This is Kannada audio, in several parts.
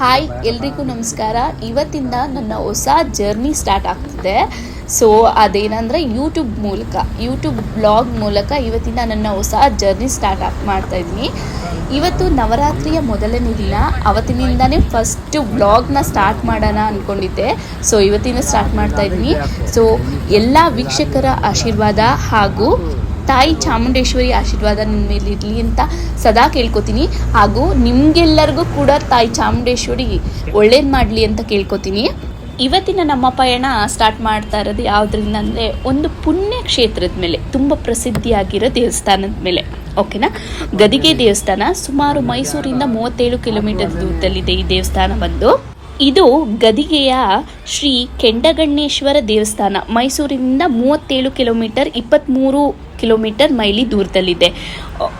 ಹಾಯ್, ಎಲ್ರಿಗೂ ನಮಸ್ಕಾರ. ಇವತ್ತಿಂದ ನನ್ನ ಹೊಸ ಜರ್ನಿ ಸ್ಟಾರ್ಟ್ ಆಗ್ತಿದೆ. ಸೊ ಅದೇನಂದರೆ ಯೂಟ್ಯೂಬ್ ಮೂಲಕ ಯೂಟ್ಯೂಬ್ ಬ್ಲಾಗ್ ಮೂಲಕ ಇವತ್ತಿಂದ ನನ್ನ ಹೊಸ ಜರ್ನಿ ಸ್ಟಾರ್ಟ್ ಆಗಿ ಮಾಡ್ತಾ ಇದ್ದೀನಿ. ಇವತ್ತು ನವರಾತ್ರಿಯ ಮೊದಲನೇ ದಿನ. ಅವತ್ತಿನಿಂದನೇ ಫಸ್ಟು ಬ್ಲಾಗ್ನ ಸ್ಟಾರ್ಟ್ ಮಾಡೋಣ ಅಂದ್ಕೊಂಡಿದ್ದೆ ಸೊ ಇವತ್ತಿನ ಸ್ಟಾರ್ಟ್ ಮಾಡ್ತಾ ಇದ್ದೀನಿ. ಸೊ ಎಲ್ಲ ವೀಕ್ಷಕರ ಆಶೀರ್ವಾದ ಹಾಗೂ ತಾಯಿ ಚಾಮುಂಡೇಶ್ವರಿ ಆಶೀರ್ವಾದ ನಿಮ್ಮ ಮೇಲೆ ಇರಲಿ ಅಂತ ಸದಾ ಕೇಳ್ಕೊತೀನಿ. ಹಾಗೂ ನಿಮಗೆಲ್ಲರಿಗೂ ಕೂಡ ತಾಯಿ ಚಾಮುಂಡೇಶ್ವರಿ ಒಳ್ಳೇದು ಮಾಡಲಿ ಅಂತ ಕೇಳ್ಕೊತೀನಿ. ಇವತ್ತಿನ ನಮ್ಮ ಪಯಣ ಸ್ಟಾರ್ಟ್ ಮಾಡ್ತಾ ಇರೋದು ಯಾವುದರಿಂದ ಅಂದರೆ ಒಂದು ಪುಣ್ಯ ಕ್ಷೇತ್ರದ ಮೇಲೆ, ತುಂಬ ಪ್ರಸಿದ್ಧಿಯಾಗಿರೋ ದೇವಸ್ಥಾನದ ಮೇಲೆ. ಓಕೆನಾ? ಗದಿಗೆ ದೇವಸ್ಥಾನ ಸುಮಾರು ಮೈಸೂರಿಂದ ಮೂವತ್ತೇಳು ಕಿಲೋಮೀಟರ್ ದೂರದಲ್ಲಿದೆ ಈ ದೇವಸ್ಥಾನ ಬಂದು. ಇದು ಗದಿಗೆಯ ಶ್ರೀ ಕೆಂಡಗಣ್ಣೇಶ್ವರ ದೇವಸ್ಥಾನ. ಮೈಸೂರಿನಿಂದ ಮೂವತ್ತೇಳು ಕಿಲೋಮೀಟರ್ ಇಪ್ಪತ್ತ್ಮೂರು ಕಿಲೋಮೀಟರ್ ಮೈಲಿ ದೂರದಲ್ಲಿದೆ.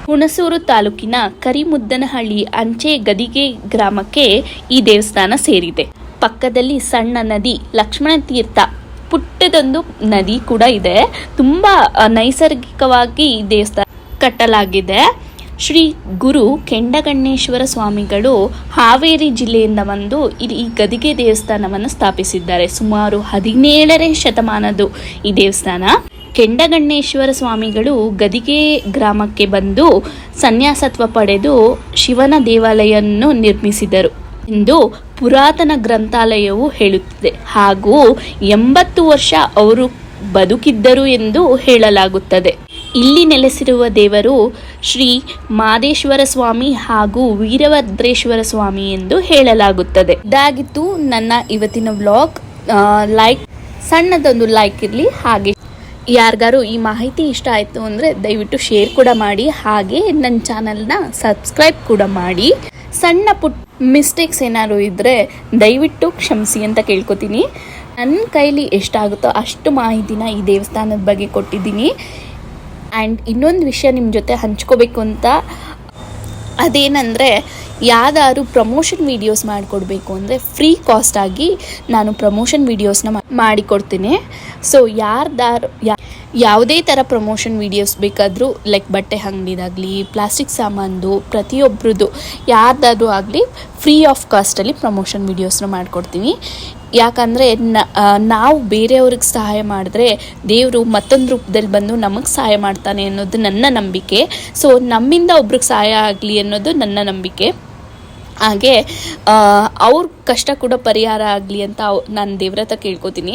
ಹುಣಸೂರು ತಾಲೂಕಿನ ಕರಿಮುದ್ದನಹಳ್ಳಿ ಅಂಚೆ ಗದಿಗೆ ಗ್ರಾಮಕ್ಕೆ ಈ ದೇವಸ್ಥಾನ ಸೇರಿದೆ. ಪಕ್ಕದಲ್ಲಿ ಸಣ್ಣ ನದಿ, ಲಕ್ಷ್ಮಣ ತೀರ್ಥ, ಪುಟ್ಟದೊಂದು ನದಿ ಕೂಡ ಇದೆ. ತುಂಬ ನೈಸರ್ಗಿಕವಾಗಿ ಈ ದೇವಸ್ಥಾನ ಕಟ್ಟಲಾಗಿದೆ. ಶ್ರೀ ಗುರು ಕೆಂಡಗಣ್ಣೇಶ್ವರ ಸ್ವಾಮಿಗಳು ಹಾವೇರಿ ಜಿಲ್ಲೆಯಿಂದ ಬಂದು ಇಲ್ಲಿ ಈ ಗದಿಗೆ ದೇವಸ್ಥಾನವನ್ನು ಸ್ಥಾಪಿಸಿದ್ದಾರೆ. ಸುಮಾರು ಹದಿನೇಳನೇ ಶತಮಾನದ್ದು ಈ ದೇವಸ್ಥಾನ. ಕೆಂಡಗಣ್ಣೇಶ್ವರ ಸ್ವಾಮಿಗಳು ಗದಿಗೆ ಗ್ರಾಮಕ್ಕೆ ಬಂದು ಸನ್ಯಾಸತ್ವ ಪಡೆದು ಶಿವನ ದೇವಾಲಯವನ್ನು ನಿರ್ಮಿಸಿದರು ಎಂದು ಪುರಾತನ ಗ್ರಂಥಾಲಯವು ಹೇಳುತ್ತಿದೆ. ಹಾಗೂ ಎಂಬತ್ತು ವರ್ಷ ಅವರು ಬದುಕಿದ್ದರು ಎಂದು ಹೇಳಲಾಗುತ್ತದೆ. ಇಲ್ಲಿ ನೆಲೆಸಿರುವ ದೇವರು ಶ್ರೀ ಮಾದೇಶ್ವರ ಸ್ವಾಮಿ ಹಾಗೂ ವೀರಭದ್ರೇಶ್ವರ ಸ್ವಾಮಿ ಎಂದು ಹೇಳಲಾಗುತ್ತದೆ. ಇದಾಗಿತ್ತು ನನ್ನ ಇವತ್ತಿನ ವ್ಲಾಗ್. ಲೈಕ್, ಸಣ್ಣದೊಂದು ಲೈಕ್ ಇರಲಿ, ಹಾಗೆ ಯಾರಿಗಾರು ಈ ಮಾಹಿತಿ ಇಷ್ಟ ಆಯಿತು ಅಂದರೆ ದಯವಿಟ್ಟು ಶೇರ್ ಕೂಡ ಮಾಡಿ, ಹಾಗೆ ನನ್ನ ಚಾನಲ್ನ ಸಬ್ಸ್ಕ್ರೈಬ್ ಕೂಡ ಮಾಡಿ. ಸಣ್ಣ ಪುಟ್ ಮಿಸ್ಟೇಕ್ಸ್ ಏನಾದ್ರು ಇದ್ದರೆ ದಯವಿಟ್ಟು ಕ್ಷಮಿಸಿ ಅಂತ ಕೇಳ್ಕೊತೀನಿ. ನನ್ನ ಕೈಲಿ ಎಷ್ಟಾಗುತ್ತೋ ಅಷ್ಟು ಮಾಹಿತಿನ ಈ ದೇವಸ್ಥಾನದ ಬಗ್ಗೆ ಕೊಟ್ಟಿದ್ದೀನಿ. ಆ್ಯಂಡ್ ಇನ್ನೊಂದು ವಿಷಯ ನಿಮ್ಮ ಜೊತೆ ಹಂಚ್ಕೋಬೇಕು ಅಂತ ಅದೇನೆಂದರೆ, ಯಾವ್ದಾದ್ರು ಪ್ರಮೋಷನ್ ವೀಡಿಯೋಸ್ ಮಾಡಿಕೊಡ್ಬೇಕು ಅಂದರೆ ಫ್ರೀ ಕಾಸ್ಟಾಗಿ ನಾನು ಪ್ರಮೋಷನ್ ವೀಡಿಯೋಸ್ನ ಮಾಡಿಕೊಡ್ತೀನಿ. ಸೊ ಯಾರ್ದಾರು ಯಾ ಯಾವುದೇ ಥರ ಪ್ರಮೋಷನ್ ವೀಡಿಯೋಸ್ ಬೇಕಾದರೂ ಲೈಕ್ ಬಟ್ಟೆ ಅಂಗಡಿದಾಗಲಿ ಪ್ಲಾಸ್ಟಿಕ್ ಸಾಮಾನು ಪ್ರತಿಯೊಬ್ಬರದ್ದು ಯಾರ್ದಾದ್ರೂ ಆಗಲಿ ಫ್ರೀ ಆಫ್ ಕಾಸ್ಟಲ್ಲಿ ಪ್ರಮೋಷನ್ ವೀಡಿಯೋಸ್ನ ಮಾಡಿಕೊಡ್ತೀನಿ ಯಾಕಂದರೆ ನಾವು ಬೇರೆಯವ್ರಿಗೆ ಸಹಾಯ ಮಾಡಿದ್ರೆ ದೇವರು ಮತ್ತೊಂದು ರೂಪದಲ್ಲಿ ಬಂದು ನಮಗೆ ಸಹಾಯ ಮಾಡ್ತಾನೆ ಅನ್ನೋದು ನನ್ನ ನಂಬಿಕೆ. ಸೊ ನಮ್ಮಿಂದ ಒಬ್ರಿಗೆ ಸಹಾಯ ಆಗಲಿ ಅನ್ನೋದು ನನ್ನ ನಂಬಿಕೆ. ಹಾಗೆ ಅವ್ರ ಕಷ್ಟ ಕೂಡ ಪರಿಹಾರ ಆಗಲಿ ಅಂತ ನಾನು ದೇವ್ರ ಹತ್ರ ಕೇಳ್ಕೊತೀನಿ.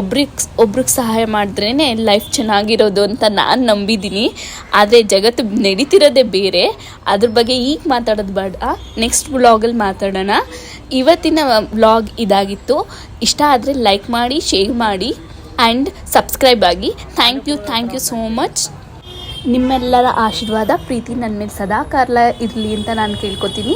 ಒಬ್ರಿಗೆ ಒಬ್ರಿಗೆ ಸಹಾಯ ಮಾಡಿದ್ರೇ ಲೈಫ್ ಚೆನ್ನಾಗಿರೋದು ಅಂತ ನಾನು ನಂಬಿದ್ದೀನಿ ಆದರೆ ಜಗತ್ತು ನಡೀತಿರೋದೇ ಬೇರೆ. ಅದ್ರ ಬಗ್ಗೆ ಈಗ ಮಾತಾಡೋದು ಬೇಡ. ನೆಕ್ಸ್ಟ್ ವ್ಲಾಗಲ್ಲಿ ಮಾತಾಡೋಣ. ಇವತ್ತಿನ ವ್ಲಾಗ್ ಇದಾಗಿತ್ತು. ಇಷ್ಟ ಆದರೆ ಲೈಕ್ ಮಾಡಿ ಶೇರ್ ಮಾಡಿ ಆ್ಯಂಡ್ ಸಬ್ಸ್ಕ್ರೈಬ್ ಆಗಿ. Thank you thank you so much ನಿಮ್ಮೆಲ್ಲರ ಆಶೀರ್ವಾದ, ಪ್ರೀತಿ ನನ್ನ ಮೇಲೆ ಸದಾ ಕಾಲ ಇರಲಿ ಅಂತ ನಾನು ಕೇಳ್ಕೊತೀನಿ.